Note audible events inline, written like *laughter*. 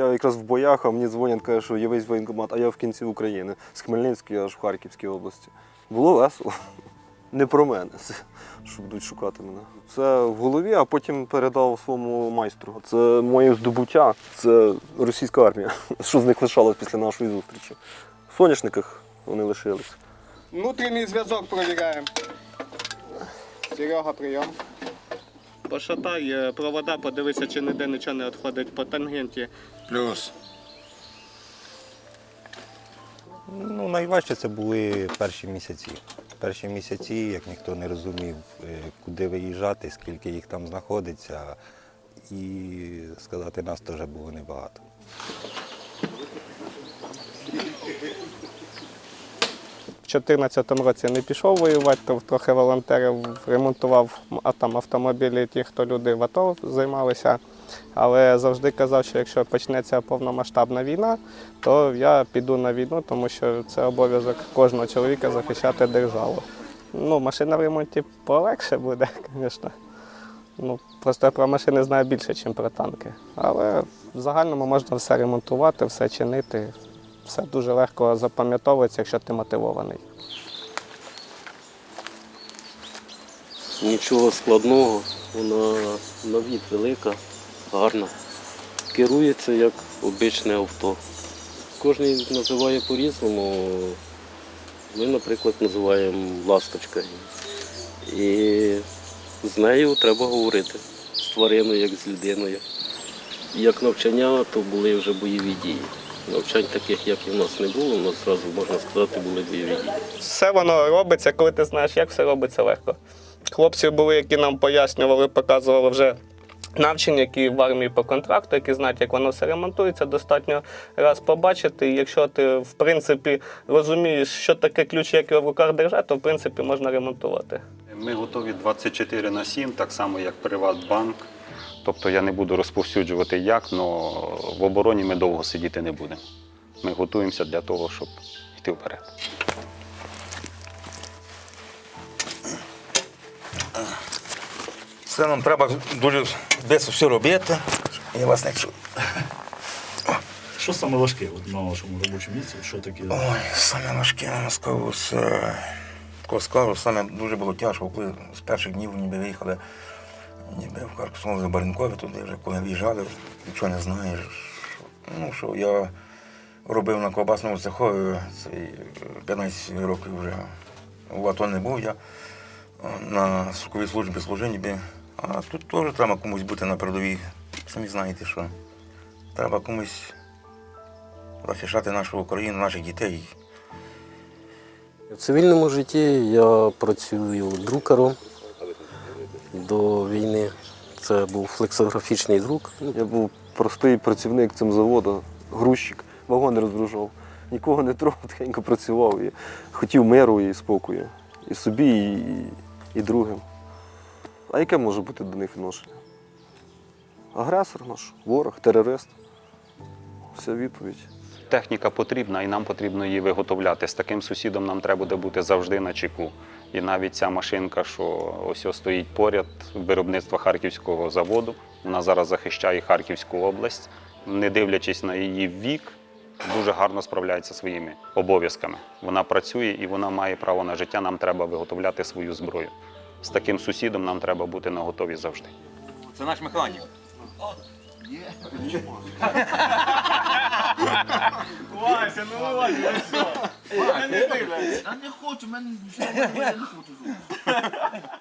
Я якраз в боях, а мені дзвонять, кажуть, що є весь воєнкомат, а я в кінці України, з Хмельницької аж в Харківській області. Було весело. *laughs* Не про мене, це, що будуть шукати мене. Це в голові, а потім передав своєму майстру. Це моє здобуття, це російська армія, *laughs* що з них лишалось після нашої зустрічі. В соняшниках вони лишились. Внутрішній зв'язок перевіряємо. Серега, прийом. Пошатай провода, подивися, чи ніде нічого не відходить по тангенті. Плюс. Ну, найважче це були перші місяці. Перші місяці, як ніхто не розумів, е, куди виїжджати, скільки їх там знаходиться. І сказати нас теж було небагато. 2014 році не пішов воювати, то трохи волонтерів ремонтував там автомобілі ті, хто люди в АТО займалися. Але завжди казав, що якщо почнеться повномасштабна війна, то я піду на війну, тому що це обов'язок кожного чоловіка захищати державу. Ну, машина в ремонті полегше буде, *laughs* звісно. Ну, просто я про машини знаю більше, ніж про танки. Але в загальному можна все ремонтувати, все чинити. Все дуже легко запам'ятовується, якщо ти мотивований. Нічого складного, вона на від велика, гарна. Керується як обичне авто. Кожен називає по-різному. Ми, наприклад, називаємо ласточка. І з нею треба говорити. З твариною, як з людиною. Як навчання, то були вже бойові дії. Навчань таких, як і в нас не було, у нас одразу, можна сказати, були дії. Все воно робиться, коли ти знаєш, як все робиться легко. Хлопці були, які нам пояснювали, показували вже навчені, які в армії по контракту, які знають, як воно все ремонтується, достатньо раз побачити. І якщо ти, в принципі, розумієш, що таке ключ, як його в руках держати, то в принципі можна ремонтувати. Ми готові 24 на 7, так само як Приватбанк. Тобто я не буду розповсюджувати як, але в обороні ми довго сидіти не будемо. Ми готуємося для того, щоб йти вперед. Це нам треба дуже швидко все робити. Я вас не чую. Що саме важке от, на вашому робочому місці? Що таке? Ой, саме важке на Москву з такого скажу, саме дуже було тяжко, коли з перших днів ніби виїхали, ніби в Харківському Баренкові, туди вже коли в'їжджали, нічого не знаєш. Ну, що я робив на ковбасному цеху, це е, 15 років вже в АТО не був я на строковій службі служив. А тут теж треба комусь бути на передовій. Самі знаєте, що треба комусь захищати нашу Україну, наших дітей. В цивільному житті я працюю друкаром до війни. Це був флексографічний друк. Я був простий працівник цим заводу, грузчик, вагони розгружав. Нікого не трогав, *laughs* тихенько працював і хотів миру і спокою. І собі, і, і другим. А яке може бути до них відношення? Агресор наш, ворог, терорист. Вся відповідь. Техніка потрібна і нам потрібно її виготовляти. З таким сусідом нам треба буде бути завжди на чеку. І навіть ця машинка, що ось ось стоїть поряд виробництва Харківського заводу, вона зараз захищає Харківську область, не дивлячись на її вік, дуже гарно справляється своїми обов'язками. Вона працює і вона має право на життя. Нам треба виготовляти свою зброю. З таким сусідом нам треба бути на готові завжди. Це наш механік. Вася, ну Вася, все. Я не хочу, мене не хочу. *laughs*